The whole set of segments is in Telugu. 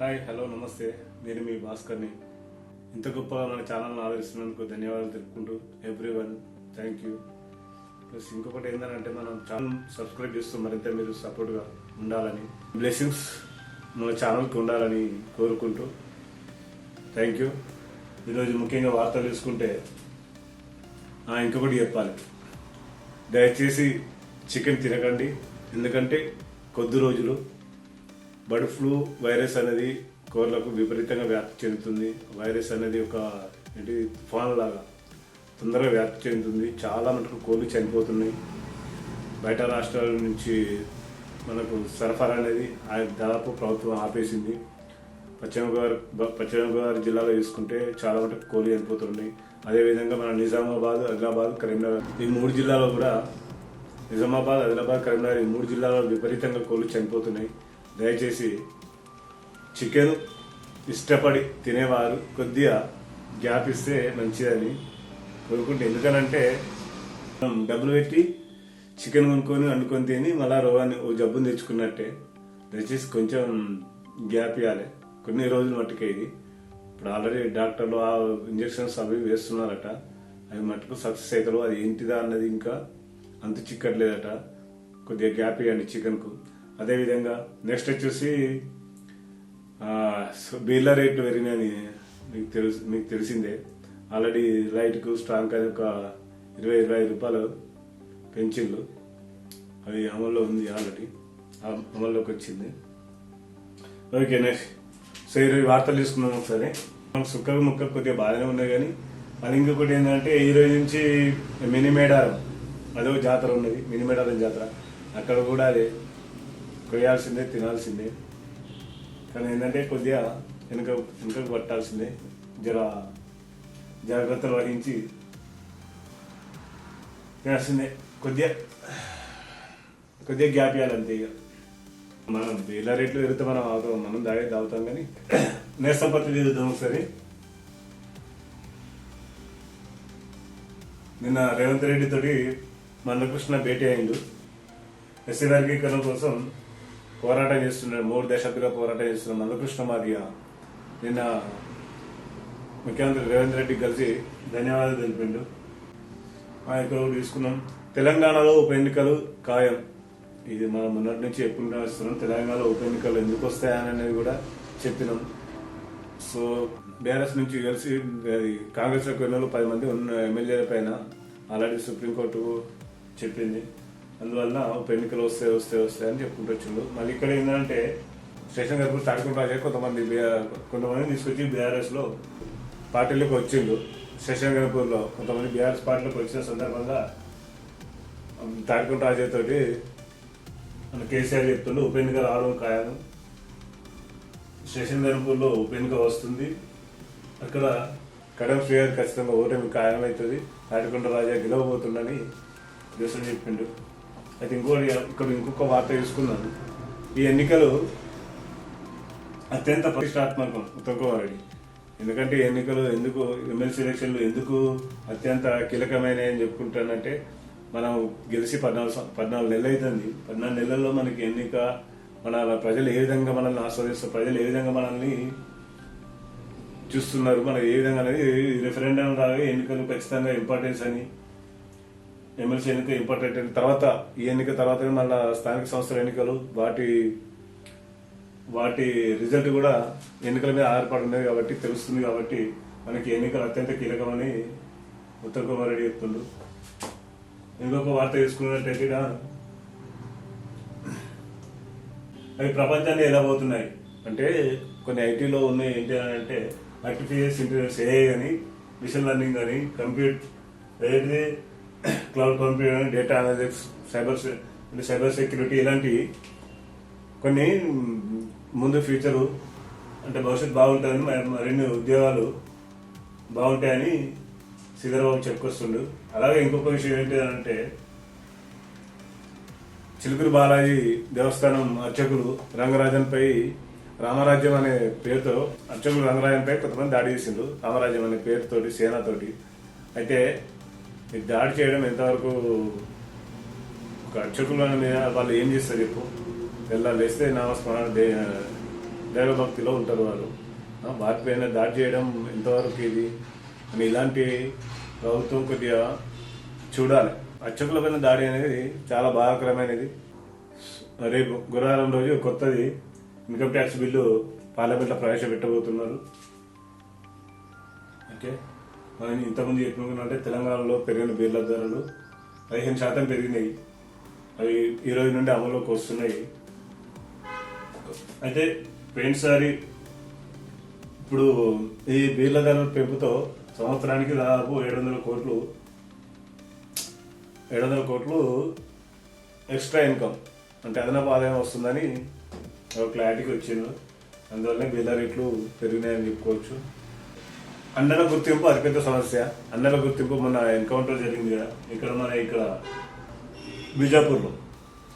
హాయ్ హలో నమస్తే. నేను మీ భాస్కర్ని. ఇంత గొప్పగా మన ఛానల్ని ఆదరిస్తున్నందుకు ధన్యవాదాలు తెలుపుకుంటూ everyone thank you. Plus ఇంకొకటి ఏంటంటే మనం ఛానల్ సబ్స్క్రైబ్ చేస్తూ మరింత మీరు సపోర్ట్గా ఉండాలని బ్లెస్సింగ్స్ మన ఛానల్కి ఉండాలని కోరుకుంటూ థ్యాంక్ యూ. ఈరోజు ముఖ్యంగా వార్తలు చూసుకుంటే ఆ, ఇంకొకటి చెప్పాలి. దయచేసి చికెన్ తినకండి. ఎందుకంటే కొద్ది రోజులు బర్డ్ ఫ్లూ వైరస్ అనేది కోర్లకు విపరీతంగా వ్యాప్తి చెందుతుంది. వైరస్ అనేది ఒక ఏంటి తుఫాన్ లాగా తొందరగా వ్యాప్తి చెందుతుంది. చాలా మటుకు కోళ్ళు చనిపోతున్నాయి. బయట రాష్ట్రాల నుంచి మనకు సరఫరా అనేది ఆ దాదాపు ప్రభుత్వం ఆపేసింది. పశ్చిమ గోదావరి పశ్చిమ గోదావరి జిల్లాలో చూసుకుంటే చాలా మటుకు కోళ్ళు చనిపోతున్నాయి. అదేవిధంగా మన నిజామాబాద్ ఆదిలాబాద్ కరీంనగర్ ఈ మూడు జిల్లాలో కూడా నిజామాబాద్ ఆదిలాబాద్ కరీంనగర్ ఈ మూడు జిల్లాలో విపరీతంగా కోళ్ళు చనిపోతున్నాయి. దయచేసి చికెన్ ఇష్టపడి తినేవారు కొద్దిగా గ్యాప్ ఇస్తే మంచిదని కోరుకుంటే. ఎందుకనంటే మనం డబ్బులు పెట్టి చికెన్ కొనుక్కొని వండుకొని తిని మళ్ళా రోగాన్ని ఓ జబ్బుని తెచ్చుకున్నట్టే. దయచేసి కొంచెం గ్యాప్ ఇవ్వాలి కొన్ని రోజులు మట్టుకే ఇది. ఇప్పుడు ఆల్రెడీ డాక్టర్లు ఆ ఇంజెక్షన్స్ అవి వేస్తున్నారట. అవి మటుకు సక్సెస్ అవుతారు అది ఏంటిదా అన్నది ఇంకా అంత చిక్కట్లేదట. కొద్దిగా గ్యాప్ ఇవ్వండి చికెన్కు. అదేవిధంగా నెక్స్ట్ వచ్చేసి ఆ, రేట్లు పెరిగినాయని మీకు తెలుసు మీకు తెలిసిందే. ఆల్రెడీ లైట్కు స్ట్రాంగ్ అది ఒక ఇరవై ఇరవై ఐదు రూపాయలు పెన్షన్లు అవి అమల్లో ఉంది ఆల్రెడీ అమల్లోకి వచ్చింది. ఓకే నెక్స్ట్ సో ఈరోజు వార్తలు తీసుకున్నాం ఒకసారి. మనకు సుక్క ముక్క కొద్దిగా బాగానే ఉన్నాయి కానీ అది ఇంకొకటి ఏంటంటే ఈ రోజు నుంచి మినీ మేడారం అదో జాతర ఉన్నది మినీ మేడారం జాతర. అక్కడ కూడా అదే. వేయాల్సిందే తినాల్సిందే. కానీ ఏంటంటే కొద్దిగా వెనుక వెనుకకు పట్టాల్సిందే. జర జాగ్రత్తలు వహించి తినాల్సిందే. కొద్దిగా కొద్దిగా గ్యాప్ ఇవ్వాలంతే ఇక. మనం వేల రేట్లు పెరిగితే మనం అవుతాం మనం దాగే తాగుతాం కానీ నేస్తం పత్తి చూద్దాం ఒకసారి. నిన్న రేవంత్ రెడ్డి తోటి మందకృష్ణ భేటీ అయిండు. ఎస్సీ వర్గీకరణ కోసం పోరాటం చేస్తున్నాడు మూడు దశాబ్దాలుగా పోరాటం చేస్తున్న మధుకృష్ణ మాదిగ నిన్న ముఖ్యమంత్రి రేవంత్ రెడ్డి కలిసి ధన్యవాదాలు తెలిపిండు. ఆ ఇక్కడ తీసుకున్నాం. తెలంగాణలో ఉప ఎన్నికలు ఖాయం. ఇది మనం మొన్నటి నుంచి ఎప్పుడు నడుస్తున్నాం. తెలంగాణలో ఉప ఎన్నికలు ఎందుకు వస్తాయనేది కూడా చెప్పినాం. సో బీఆర్ఎస్ నుంచి కలిసి అది కాంగ్రెస్లో పది మంది ఉన్న ఎమ్మెల్యేల పైన ఆల్రెడీ సుప్రీంకోర్టు చెప్పింది అందువల్ల ఉప ఎన్నికలు వస్తే వస్తే వస్తాయి అని చెప్పుకుంటూ వచ్చిండు. మళ్ళీ ఇక్కడ ఏంటంటే స్టేషన్ గారు తాడుకుంటూ రాజే కొంతమంది కొంతమంది తీసుకొచ్చి బీఆర్ఎస్లో పార్టీలకు పార్టీలోకి వచ్చిండు. శశాంక్ గణపూర్లో కొంతమంది బీఆర్ఎస్ పార్టీలోకి వచ్చిన సందర్భంగా తాడుకుంటూ రాజే తోటి మన కేసీఆర్ చెప్తుండు ఉప ఎన్నిక రావడం ఖాయం స్టేషన్ గణపూర్లో ఉప ఎన్నిక వస్తుంది. అక్కడ కడమ శ్రీగారు ఖచ్చితంగా ఓటమి ఖాయమవుతుంది. తాటికొండ రాజా గెలవబోతుండని దేశం చెప్పిండు. అయితే ఇంకోటి ఇక్కడ ఇంకొక వార్త తీసుకున్నాను. ఈ ఎన్నికలు అత్యంత ప్రతిష్టాత్మకం ఉత్తమ్ ఎందుకంటే ఎన్నికలు ఎందుకు ఎమ్మెల్సీ ఎలక్షన్లు ఎందుకు అత్యంత కీలకమైనవి అని చెప్పుకుంటానంటే మనం గెలిచి పద్నాలుగు పద్నాలుగు నెలలు అవుతుంది పద్నాలుగు నెలల్లో మనకి ఎన్నిక మన ప్రజలు ఏ విధంగా మనల్ని ఆస్వాదిస్తారు ప్రజలు ఏ విధంగా మనల్ని చూస్తున్నారు మనకి ఏ విధంగా అనేది రిఫరెండం రాగా ఎన్నికలు ఖచ్చితంగా ఇంపార్టెన్స్ అని ఎమ్మెల్సీ ఎన్నిక ఇంపార్టెంట్ అయిన తర్వాత ఈ ఎన్నిక తర్వాత మళ్ళా స్థానిక సంస్థల ఎన్నికలు వాటి వాటి రిజల్ట్ కూడా ఎన్నికల మీద ఆధారపడి ఉన్నది కాబట్టి తెలుస్తుంది కాబట్టి మనకి ఎన్నికలు అత్యంత కీలకమని ఉత్తమ్ కుమార్ రెడ్డి చెప్తుండు. ఇంకొక వార్త తీసుకున్నట్టయితే అవి ప్రపంచాన్ని ఎలా పోతున్నాయి? అంటే కొన్ని ఐటీలో ఉన్నాయి ఏంటి అని అంటే ఆర్టిఫిషియల్ ఇంటెలిజెన్స్ ఏఐ అని మిషన్ లెర్నింగ్ అని కంప్యూటర్ ఏది cloud computing data analytics cyber అంటే సైబర్ సెక్యూరిటీ ఇలాంటివి కొన్ని ముందు ఫ్యూచరు అంటే భవిష్యత్తు బాగుంటుందని మరిన్ని ఉద్యోగాలు బాగుంటాయని శ్రీధరబాబు చెప్పుకొస్తుండు. అలాగే ఇంకొక విషయం ఏంటి అంటే చిలుకూరు బాలాజీ దేవస్థానం అర్చకులు రంగరాజన్పై రామరాజ్యం అనే పేరుతో అర్చకులు రంగరాజన్పై కొంతమంది దాడి చేసిండు రామరాజ్యం అనే పేరుతోటి సేనతోటి. అయితే మీరు దాడి చేయడం ఎంతవరకు ఒక అర్చకుల మీద వాళ్ళు ఏం చేస్తారు చెప్పు? వెళ్ళా లేస్తే నామస్మరణ దే దైవభక్తిలో ఉంటారు వారు ఆ, వాటిపైన దాడి చేయడం ఎంతవరకు ఇది? అని ఇలాంటి ప్రభుత్వం కొద్దిగా చూడాలి. అర్చకుల పైన దాడి అనేది చాలా బాధాకరమైనది. రేపు గురువారం రోజు కొత్తది ఇన్కమ్ ట్యాక్స్ బిల్లు పార్లమెంట్లో ప్రవేశపెట్టబోతున్నారు. ఓకే? మనం ఇంతకుముందు చెప్పుకున్నట్టే తెలంగాణలో పెరిగిన బీర్ల ధరలు పదిహేను శాతం పెరిగినాయి. అవి ఈ రోజు నుండి అమల్లోకి వస్తున్నాయి. అయితే పోయినసారి ఇప్పుడు ఈ బీర్ల ధరల పెంపుతో సంవత్సరానికి దాదాపు ఏడు వందల కోట్లు ఏడు వందల కోట్లు ఎక్స్ట్రా ఇన్కమ్ అంటే అదనపు ఆదాయం వస్తుందని ఒక క్లారిటీకి వచ్చింది అందువల్లనే బీర్ల రేట్లు పెరిగినాయని చెప్పుకోవచ్చు. అన్నల గుర్తింపు అతిపెద్ద సమస్య. అన్నల గుర్తింపు మన ఎన్కౌంటర్ జరిగింది కదా. ఇక్కడ మన ఇక్కడ బీజాపూర్లో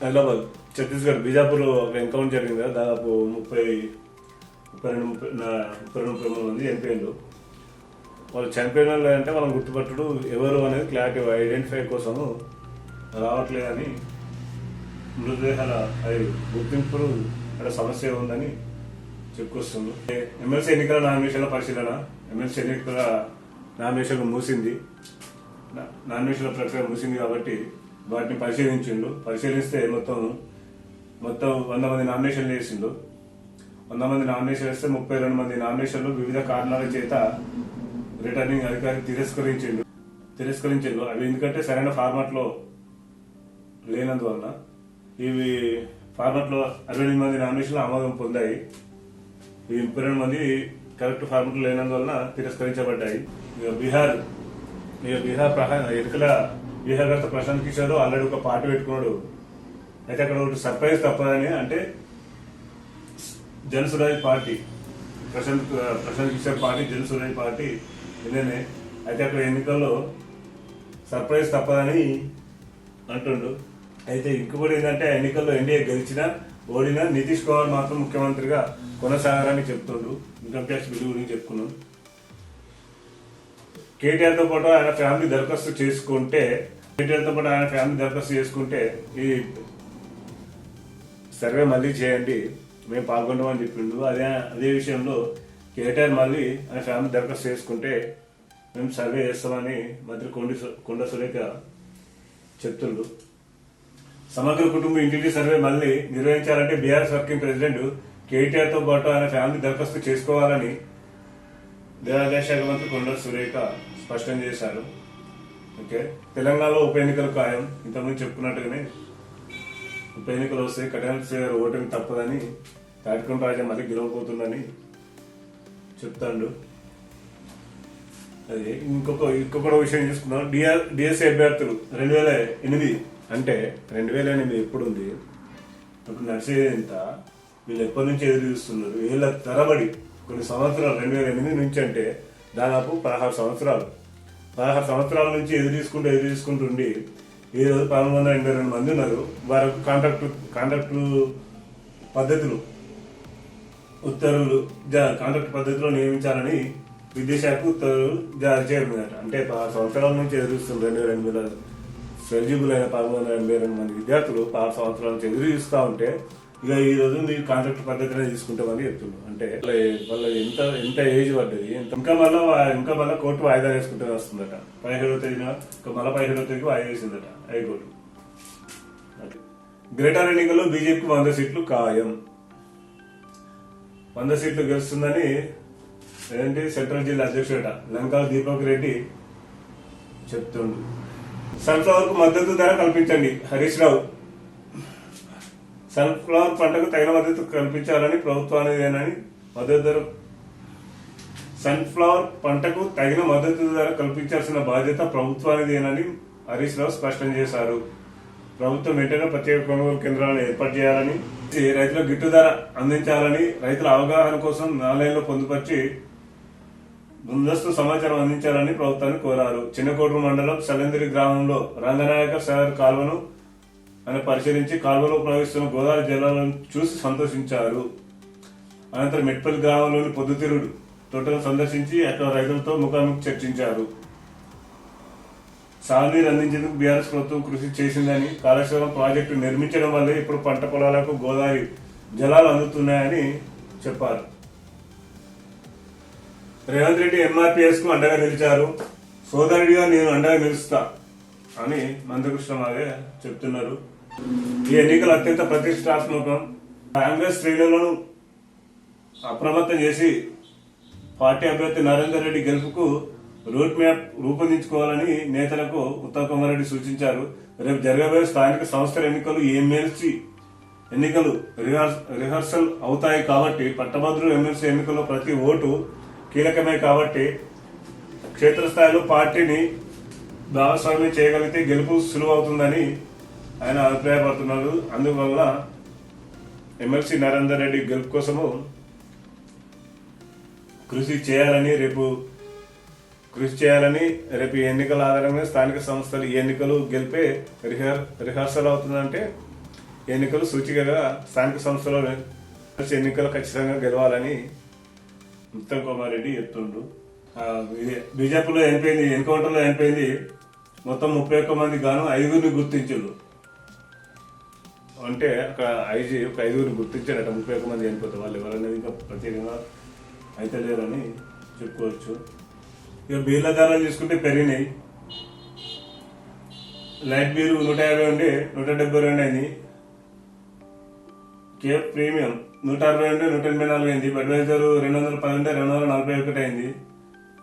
హైదరాబాద్ ఛత్తీస్గఢ్ బీజాపూర్లో ఒక ఎన్కౌంటర్ జరిగింది కదా. దాదాపు ముప్పై ముప్పై రెండు ముప్పై ముప్పై రెండు ముప్పై మూడు మంది చనిపోయిండు వాళ్ళు చనిపోయిన వాళ్ళు అంటే మనం గుర్తుపట్టడు. ఎవరు అనేది క్లారిటీ ఐడెంటిఫై కోసం రావట్లేదని మృతదేహాల అది గుర్తింపు అక్కడ సమస్య ఉందని చెప్పుకొస్తుంది ఎమ్మెల్సీ ఎన్నికల నామినేషన్ల పరిశీలన ఎమ్మెల్సీ ఎన్నికల నామినేషన్ మూసింది. నామినేషన్ల ప్రక్రియ మూసింది కాబట్టి వాటిని పరిశీలించిండు. పరిశీలిస్తే మొత్తం మొత్తం వంద మంది నామినేషన్లు చేసిండు వంద మంది నామినేషన్ వేస్తే ముప్పై రెండు మంది నామినేషన్లు వివిధ కారణాల చేత రిటర్నింగ్ అధికారి తిరస్కరించిండు. తిరస్కరించిండు. అవి ఎందుకంటే సరైన ఫార్మాట్లో లేనందువలన ఇవి ఫార్మాట్లో అరవై ఎనిమిది మంది నామినేషన్లు ఆమోదం పొందాయి. ఈ ముప్పై రెండు మంది కరెక్ట్ ఫార్ములు లేనందువలన తిరస్కరించబడ్డాయి. ఇక బీహార్ ఇక బీహార్ ప్రహా ఎన్నికల బీహార్ గత ప్రశాంత్ కిషోర్ ఆల్రెడీ ఒక పార్టీ పెట్టుకున్నాడు. అయితే అక్కడ ఒకటి సర్ప్రైజ్ తప్పదని అంటే Jansuraaj party Prashant Prashant Kishor party Jansuraaj party ఇదేనే అయితే అక్కడ ఎన్నికల్లో సర్ప్రైజ్ తప్పదని అంటుండు. అయితే ఇంకొకటి ఏంటంటే ఎన్నికల్లో ఎన్డీఏ గెలిచినా ఓడినా నితీష్ కుమార్ మాత్రం ముఖ్యమంత్రిగా కొనసాగారని చెప్తుండు. ఇన్కమ్ ట్యాక్స్ బిల్లు గురించి చెప్పుకున్నాం. కేటీఆర్తో పాటు ఆయన ఫ్యామిలీ దరఖాస్తు చేసుకుంటే కేటీఆర్తో పాటు ఆయన ఫ్యామిలీ దరఖాస్తు చేసుకుంటే ఈ సర్వే మళ్ళీ చేయండి మేము పాల్గొంటామని చెప్పిండు. అదే అదే విషయంలో కేటీఆర్ మళ్ళీ ఆయన ఫ్యామిలీ దరఖాస్తు చేసుకుంటే మేము సర్వే చేస్తామని మంత్రి కొండ కొండ సురేఖ చెప్తుండు. సమగ్ర కుటుంబ ఇంటింటి సర్వే మళ్ళీ నిర్వహించాలంటే బీఆర్ఎస్ వర్కింగ్ ప్రెసిడెంట్ కేటీఆర్తో పాటు ఆయన ఫ్యామిలీ దరఖాస్తు చేసుకోవాలని దేవాదాయ శాఖ మంత్రి కొండ సురేఖ స్పష్టం చేశారు. ఓకే? తెలంగాణలో ఉప ఎన్నికలు ఖాయం. ఇంతకుముందు చెప్పుకున్నట్టుగానే ఉప ఎన్నికలు వస్తే కఠిన ఓటమి తప్పదని తాటికొండ రాజా మళ్ళీ గెలవబోతుందని చెప్తాడు. అది ఇంకొక ఇంకొక విషయం చూసుకుందాం. డిఆర్ డిఎస్సీ అభ్యర్థులు రెండు వేల ఎనిమిది అంటే రెండు వేల ఎనిమిది ఎప్పుడు ఉంది ఇప్పుడు నడిచేది ఎంత? వీళ్ళు ఎప్పటి నుంచి ఎదురు చూస్తున్నారు? వీళ్ళ తరబడి కొన్ని సంవత్సరాలు రెండు వేల ఎనిమిది నుంచి అంటే దాదాపు పదహారు సంవత్సరాలు. పదహారు సంవత్సరాల నుంచి ఎదురు తీసుకుంటూ ఎదురు తీసుకుంటుండి ఉండి ఈ రోజు పదమూడు వందల ఎనభై రెండు మంది ఉన్నారు. వారికి కాంట్రాక్ట్ కాంట్రాక్టు పద్ధతులు ఉత్తర్వులు జా- కాంట్రాక్ట్ పద్ధతిలో నియమించాలని విద్యాశాఖ ఉత్తర్వులు జారీ చేయనుందట అంటే పదహారు సంవత్సరాల నుంచి ఎదురుస్తుంది రెండు వేల ఎనిమిది ఎలిజిబుల్ అయిన పదమూడు వందల ఎనభై రెండు మంది విద్యార్థులు పదహారు సంవత్సరాల నుంచి ఎదురు చూస్తూ ఉంటే ఇక ఈ రోజు మీరు కాంట్రాక్ట్ పద్ధతినే తీసుకుంటామని చెప్తున్నారు. అంటే వాళ్ళ- ఎంత ఎంత ఏజ్ పడ్డది ఎంత ఇంకా మళ్ళీ ఇంకా మళ్ళీ కోర్టు వాయిదా వేసుకుంటే వస్తుందట. పదిహేడో తేదీన ఇంకా మళ్ళీ పదిహేడో తేదీకి వాయిదా వేసిందట హైకోర్టు. గ్రేటర్ ఎన్నికల్లో బీజేపీకి వంద సీట్లు ఖాయం. వంద సీట్లు గెలుస్తుందని ఏంటి సెంట్రల్ జిల్లా అధ్యక్షుడట లంకా దీపక్ రెడ్డి చెప్తుండు. సన్ఫ్లవర్కు మద్దతు ధర కల్పించండి హరీష్ రావు. సన్ఫ్లవర్ పంటకు తగిన మద్దతు కల్పించాలని ప్రభుత్వానిదేనని మద్దతు ధర సన్ఫ్లవర్ పంటకు తగిన మద్దతు ధర కల్పించాల్సిన బాధ్యత ప్రభుత్వానిదేనని హరీష్ రావు స్పష్టం చేశారు. ప్రభుత్వం వెంటనే ప్రత్యేక కొనుగోలు కేంద్రాలను ఏర్పాటు చేయాలని రైతులకు గిట్టు ధర అందించాలని రైతుల అవగాహన కోసం ఆన్లైన్లో పొందుపరిచి ముందస్తు సమాచారం అందించాలని ప్రభుత్వాన్ని కోరారు. చిన్నకోటూరు మండలం సలందిరి గ్రామంలో రంగనాయక సాగర్ కాలువను ఆయన పరిశీలించి కాల్వలో ప్రవహిస్తున్న గోదావరి జలాలను చూసి సంతోషించారు. అనంతరం మెట్పల్లి గ్రామంలోని పొద్దుతిరుడు తోటను సందర్శించి అక్కడ రైతులతో ముఖాముఖి చర్చించారు. సాగునీరు అందించేందుకు బీఆర్ఎస్ ప్రభుత్వం కృషి చేసిందని కాళేశ్వరం ప్రాజెక్టు నిర్మించడం వల్లే ఇప్పుడు పంట పొలాలకు గోదావరి జలాలు అందుతున్నాయని చెప్పారు. రేవంత్ రెడ్డి ఎంఆర్పిఎస్కు అండగా నిలిచారు. సోదరుడిగా నేను అండగా నిలుస్తా అని మందకృష్ణ మాదే చెప్తున్నారు. ఈ ఎన్నికలు అత్యంత ప్రతిష్టాత్మకం. కాంగ్రెస్ శ్రేణులను అప్రమత్తం చేసి పార్టీ అభ్యర్థి నరేందర్ రెడ్డి గెలుపుకు రూట్ మ్యాప్ రూపొందించుకోవాలని నేతలకు ఉత్తమ్ కుమార్ రెడ్డి సూచించారు. రేపు జరగబోయే స్థానిక సంస్థల ఎన్నికలు ఎమ్మెల్సీ ఎన్నికలు రిహార్సల్ అవుతాయి కాబట్టి పట్టభద్రులు ఎమ్మెల్సీ ఎన్నికల్లో ప్రతి ఓటు కీలకమే కాబట్టి క్షేత్రస్థాయిలో పార్టీని భాగస్వామ్యం చేయగలిగితే గెలుపు సులువవుతుందని ఆయన అభిప్రాయపడుతున్నారు. అందువల్ల ఎమ్మెల్సీ నరేందర్ రెడ్డి గెలుపు కోసము కృషి చేయాలని రేపు కృషి చేయాలని రేపు ఎన్నికల ఆధారంగా స్థానిక సంస్థలు ఈ ఎన్నికలు గెలిపే రిహర్ రిహార్సల్ అవుతుందంటే ఎన్నికలు సూచికగా స్థానిక సంస్థలు ఎన్నికలు ఖచ్చితంగా గెలవాలని ఉత్తమ్ కుమార్ రెడ్డి చెప్తుండ్రు. బీజేపీలో చనిపోయింది ఎన్కౌంటర్లో చనిపోయింది మొత్తం ముప్పై ఒక్క మంది గాను ఐదుగురిని గుర్తించారు అంటే ఒక ఐజీ ఒక ఐదుగురిని గుర్తించారట. ముప్పై ఒక్క మంది చనిపోతారు వాళ్ళు ఎవరనేది ఇంకా ప్రత్యేకంగా అయితే లేరని చెప్పుకోవచ్చు. ఇక బీర్ల ధరలు తీసుకుంటే పెరిగినాయి. లైట్ బీరు నూట యాభై ఉండి నూట డెబ్బై రెండు అయింది. కేఫ్ ప్రీమియం నూట అరవై ఉంటే నూట ఎనభై నాలుగు అయింది. బడ్వైజర్ రెండు వందల పది ఉంటే రెండు వందల నలభై ఒకటి అయింది.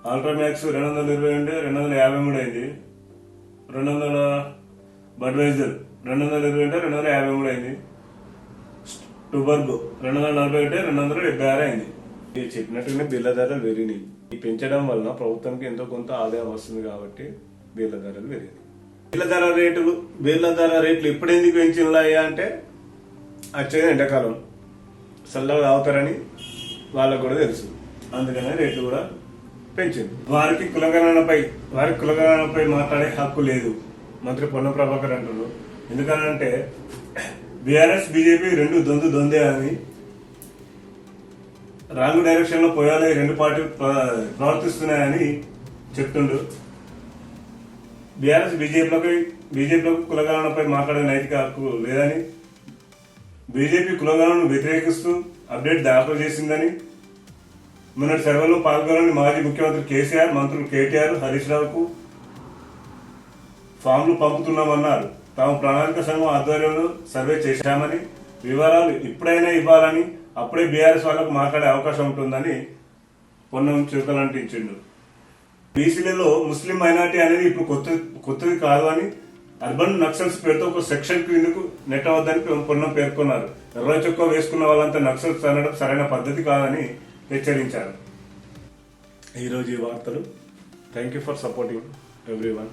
ఆల్ట్రామ్యాక్స్ రెండు వందల ఇరవై ఉంటే రెండు వందల యాభై మూడు అయింది. రెండు వందల బడ్వైజర్ రెండు వందల ఇరవై అంటే రెండు వందల యాభై మూడు అయింది. టుబర్గో రెండు వందల నలభై ఒకటి రెండు వందల డెబ్బై ఆరు అయింది. ఇది చెప్పినట్టుగానే బిల్ల ధరలు పెరిగినాయి. ఈ పెంచడం వలన ప్రభుత్వానికి ఎంతో కొంత ఆదాయం వస్తుంది కాబట్టి బిల్ల ధరలు పెరిగినాయి బిల్ల ధర రేట్లు బిల్ల ధర రేట్లు ఎప్పుడు ఎందుకు పెంచినాయా అంటే వచ్చేది ఎండాకాలం. చల్లగా తాగుతారని వాళ్ళకు కూడా తెలుసు. అందుకనే రేట్లు కూడా పెంచింది వారికి కులగణనపై వారి కులగణనపై మాట్లాడే హక్కు లేదు. మంత్రి పొన్న ప్రభాకర్ అంటున్నారు ఎందుకనంటే బీఆర్ఎస్ బీజేపీ రెండు దొందు దొందే అని రాంగ్ డైరెక్షన్లో పోయాలి రెండు పార్టీలు ప్రవర్తిస్తున్నాయని చెప్తుండు బీఆర్ఎస్ బీజేపీలపై బీజేపీ కులగణనపై మాట్లాడే నైతిక హక్కు లేదని బీజేపీ కులగణను వ్యతిరేకిస్తూ అప్డేట్ దాఖలు చేసిందని మొన్నటి సర్వేలో పాల్గొనని మాజీ ముఖ్యమంత్రి కేసీఆర్ మంత్రులు కేటీఆర్ హరీష్ రావుకు ఫామ్లు పంపుతున్నామన్నారు. తాము ప్రణాళిక సంఘం ఆధ్వర్యంలో సర్వే చేశామని వివరాలు ఇప్పుడైనా ఇవ్వాలని అప్పుడే బీఆర్ఎస్ వాళ్ళకు మాట్లాడే అవకాశం ఉంటుందని పొన్నం చురకలంటించిండు బీసీలలో ముస్లిం మైనార్టీ అనేది ఇప్పుడు కొత్త కొత్తది కాదు అని అర్బన్ నక్సల్స్ పేరుతో ఒక సెక్షన్ క్రిందకు నెట్టవద్దని పొన్నం పేర్కొన్నారు. ఎర్ర చొక్కా వేసుకున్న వాళ్ళంతా నక్సల్స్ అనడం సరైన పద్ధతి కాదని హెచ్చరించారు. ఈరోజు ఈ వార్తలు. Thank you for supporting everyone